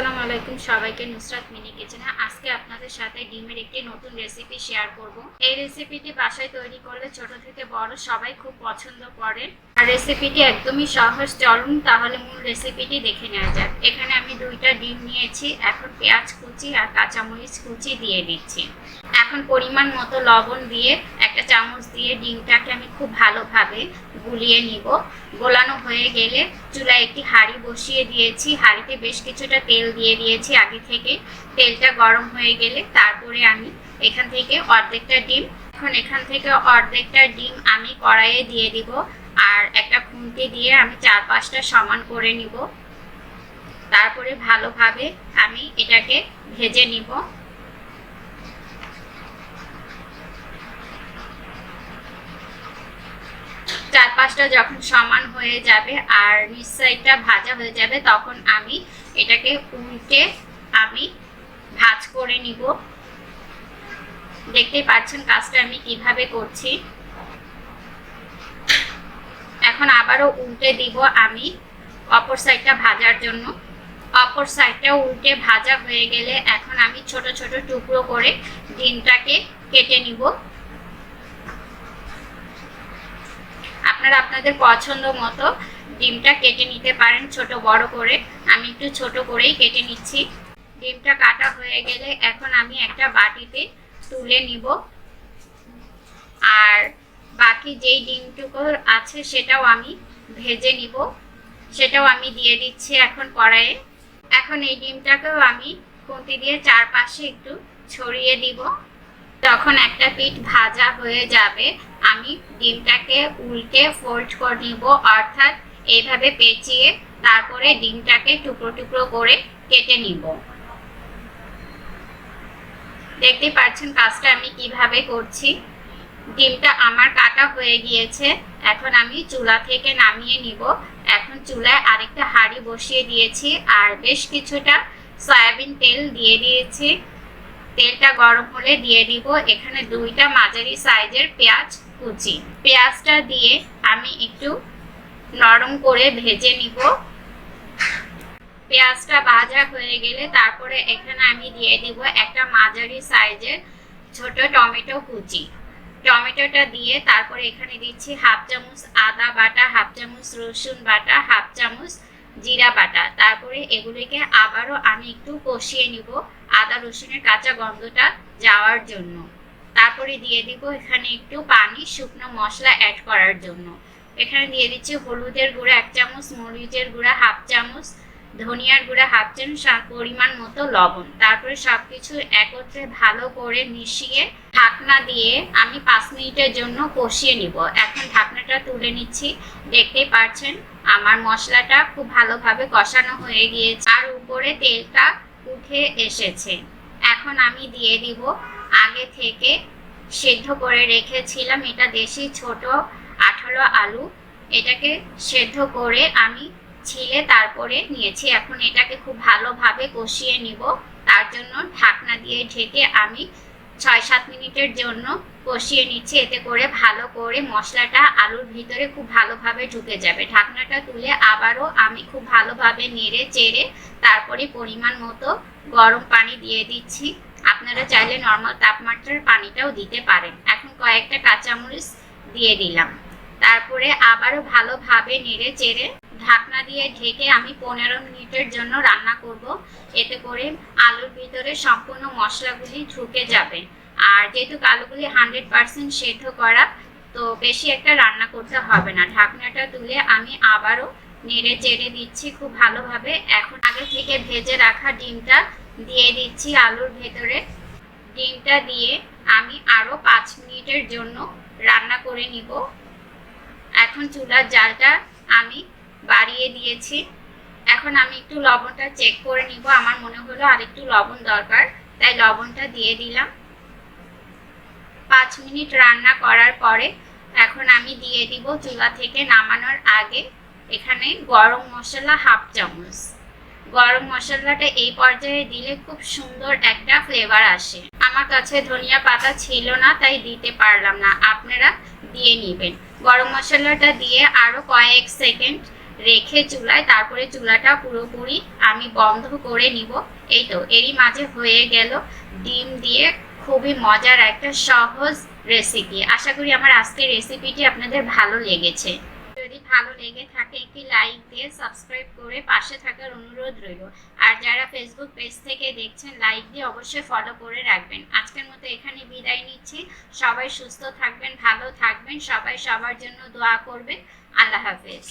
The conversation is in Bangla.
আসসালামু আলাইকুম সবাইকে নুসরাত মিনি কিচেনে। আজকে আপনাদের সাথে ডিমের একটি নতুন রেসিপি শেয়ার করব। এই রেসিপিটি বাসায় তৈরি করলে ছোট থেকে বড় সবাই খুব পছন্দ করেন আর রেসিপিটি একদমই সহজ, চলুন তাহলে মূল রেসিপিটি দেখে নেওয়া যাক। এখানে আমি দুইটা ডিম নিয়েছি, এখন পেঁয়াজ কুচি আর কাঁচামরিচ কুচি দিয়ে দিচ্ছি। এখন পরিমাণ মতো লবণ দিয়ে চামচ দিয়ে ডিমটাকে আমি খুব ভালোভাবে গুলিয়ে নিব। গোলানো হয়ে গেলে চুলায় একটি হাঁড়ি বসিয়ে দিয়েছি। হাঁড়িতে বেশ কিছুটা তেল দিয়ে দিয়েছি আগে থেকে। তেলটা গরম হয়ে গেলে তারপরে আমি এখান থেকে অর্ধেকটা ডিম, এখন এখান থেকে অর্ধেকটা ডিম আমি কড়াইয়ে দিয়ে দিব আর একটা খুন্তি দিয়ে আমি চার পাঁচটা সমান করে নিব। তারপরে ভালোভাবে আমি এটাকে ভেজে নিব। চার পাঁচটা যখন সমান হয়ে যাবে আর নিচ সাইডটা ভাজা হয়ে যাবে, তখন আমি এটাকে উল্টে আমি ভাজ করে নিব। দেখতেই পাচ্ছেন কাজটা আমি কীভাবে করছি। এখন আবারও উল্টে দিব আমি অপর সাইডটা ভাজার জন্য। অপর সাইডটা উল্টে ভাজা হয়ে গেলে এখন আমি ছোট ছোট টুকরো করে ডিমটাকে কেটে নিব। আপনারা আপনাদের পছন্দ মতো ডিমটা কেটে নিতে পারেন ছোট বড় করে। আমি একটু ছোট করেই কেটে নিচ্ছি। ডিমটা কাটা হয়ে গেলে এখন আমি একটা বাটিতে তুলে নিব। আর বাকি যেই ডিমটুকু আছে সেটাও আমি ভেজে নিব। সেটাও আমি দিয়ে দিচ্ছি এখন কড়াইয়ে। এখন এই ডিমটাকেও আমি খুন্তি দিয়ে চারপাশে একটু ছড়িয়ে দিব। যখন একটা পিঠ ভাজা হয়ে যাবে। আমি ডিমটাকে উল্টে ফোল্ড করে নিব, অর্থাৎ এইভাবে পেঁচিয়ে তারপরে ডিমটাকে টুকরো টুকরো করে কেটে নিব। দেখতে পাচ্ছেন কাজটা আমি কীভাবে করছি? ডিমটা আমার কাটা হয়ে গিয়েছে, এখন আমি চুলা থেকে নামিয়ে নিব। এখন চুলায় আরেকটা হাঁড়ি বসিয়ে দিয়েছি, আর বেশ কিছুটা সয়াবিন তেল দিয়ে দিয়েছি। তেলটা গরম হলে দিয়ে দিব। এখানে দুইটা মাঝারি সাইজের পেঁয়াজ কুচি। পেঁয়াজটা দিয়ে আমি একটু নরম করে ভেজে নিব। পেঁয়াজটা ভাজা হয়ে গেলে তারপরে এখানে আমি দিয়ে দিব একটা মাঝারি সাইজের ছোট টমেটো কুচি। টমেটোটা দিয়ে তারপরে এখানে দিচ্ছি হাফ চামচ আদা বাটা, হাফ চামচ রসুন বাটা, হাফ চামচ জিরা বাটা। তারপরে এগুলিকে আবারও আমি একটু কষিয়ে নিব আদা, রসুনের কাঁচা গন্ধটা যাওয়ার জন্য। তারপরে দিয়ে দিব এখানে একটু পানি, শুকনো মশলা অ্যাড করার জন্য। এখানে দিয়ে দিচ্ছি হলুদের গুঁড়া, এক চামচ মরিচের গুঁড়া, হাফ চামচ ধনিয়ার গুঁড়া হাফ চামচ পরিমাণ মতো লবণ। তারপরে সবকিছু একত্রে ভালো করে মিশিয়ে ঢাকনা দিয়ে আমি পাঁচ মিনিটের জন্য কষিয়ে নিব। এখন ঢাকনাটা তুলে নিচ্ছি। দেখতেই পাচ্ছেন আমার মশলাটা খুব ভালোভাবে কষানো হয়ে গিয়েছে আর উপরে তেলটা উঠে এসেছে। এখন আমি দিয়ে দিব। আগে থেকে সেদ্ধ করে রেখেছিলাম, এটা দেশি ছোট আঠালো আলু। এটাকে সেদ্ধ করে আমি ছিলে তারপরে নিয়েছি। এখন এটাকে খুব ভালোভাবে কষিয়ে নিব। তার জন্য ঢাকনা দিয়ে ঢেকে আমি ছয় সাত মিনিটের জন্য কষিয়ে নিচ্ছি। এতে করে ভালো করে মশলাটা আলুর ভিতরে খুব ভালোভাবে ঢুকে যাবে। ঢাকনাটা তুলে আবারও আমি খুব ভালোভাবে নেড়ে চেড়ে তারপরে পরিমাণ মতো গরম পানি দিয়ে দিচ্ছি। আপনারা চাইলে নর্মাল তাপমাত্রার পানিটাও দিতে পারেন। এখন কয়েকটা কাঁচামরিচ দিয়ে দিলাম। তারপরে আবারও ভালোভাবে নেড়ে চেড়ে ঢাকনা দিয়ে ঢেকে আমি পনেরো মিনিটের জন্য রান্না করব। এতে করে আলুর ভিতরে সম্পূর্ণ মশলাগুলি ঢুকে যাবে। আর যেহেতু আলুগুলি হান্ড্রেড পার্সেন্ট সেদ্ধ করা, তো বেশি একটা রান্না করতে হবে না। ঢাকনাটা তুলে আমি আবারও নেড়ে চেড়ে দিচ্ছি খুব ভালোভাবে। এখন আগে থেকে ভেজে রাখা ডিমটা দিয়ে দিচ্ছি আলুর ভেতরে। ডিমটা দিয়ে আমি আরও পাঁচ মিনিটের জন্য রান্না করে নিব। এখন চুলার জালটা আমি দিয়েছি। এখন আমি একটু লবণটা চেক করে নিব। আমার মনে হলো আর একটু লবণ দরকার, তাই লবণটা দিয়ে দিলাম। পাঁচ মিনিট রান্না করার পরে এখন আমি দিয়ে দিব চুলা থেকে নামানোর আগে এখানে গরম মশলা হাফ চামচ। গরম মশলাটা এই পর্যায়ে দিলে খুব সুন্দর একটা ফ্লেভার আসে। আমার কাছে ধনিয়া পাতা ছিল না, তাই দিতে পারলাম না। আপনারা দিয়ে নেবেন। গরম মশলাটা দিয়ে আরও কয়েক সেকেন্ড রেখে চুলায়, তারপরে চুলাটা পুরোপুরি আমি বন্ধ করে নিব। এই তো, এরই মাঝে হয়ে গেল ডিম দিয়ে খুবই মজার একটা সহজ রেসিপি আশা করি আমার আজকের রেসিপিটি আপনাদের ভালো লেগেছে। যদি ভালো লেগে থাকে, একটি লাইক দিয়ে সাবস্ক্রাইব করে পাশে থাকার অনুরোধ রইল। আর যারা ফেসবুক পেজ থেকে দেখছেন লাইক দিয়ে অবশ্যই ফলো করে রাখবেন। আজকের মতো এখানে বিদায় নিচ্ছি। সবাই সুস্থ থাকবেন, ভালো থাকবেন। সবাই সবার জন্য দোয়া করবেন। আল্লাহ হাফেজ।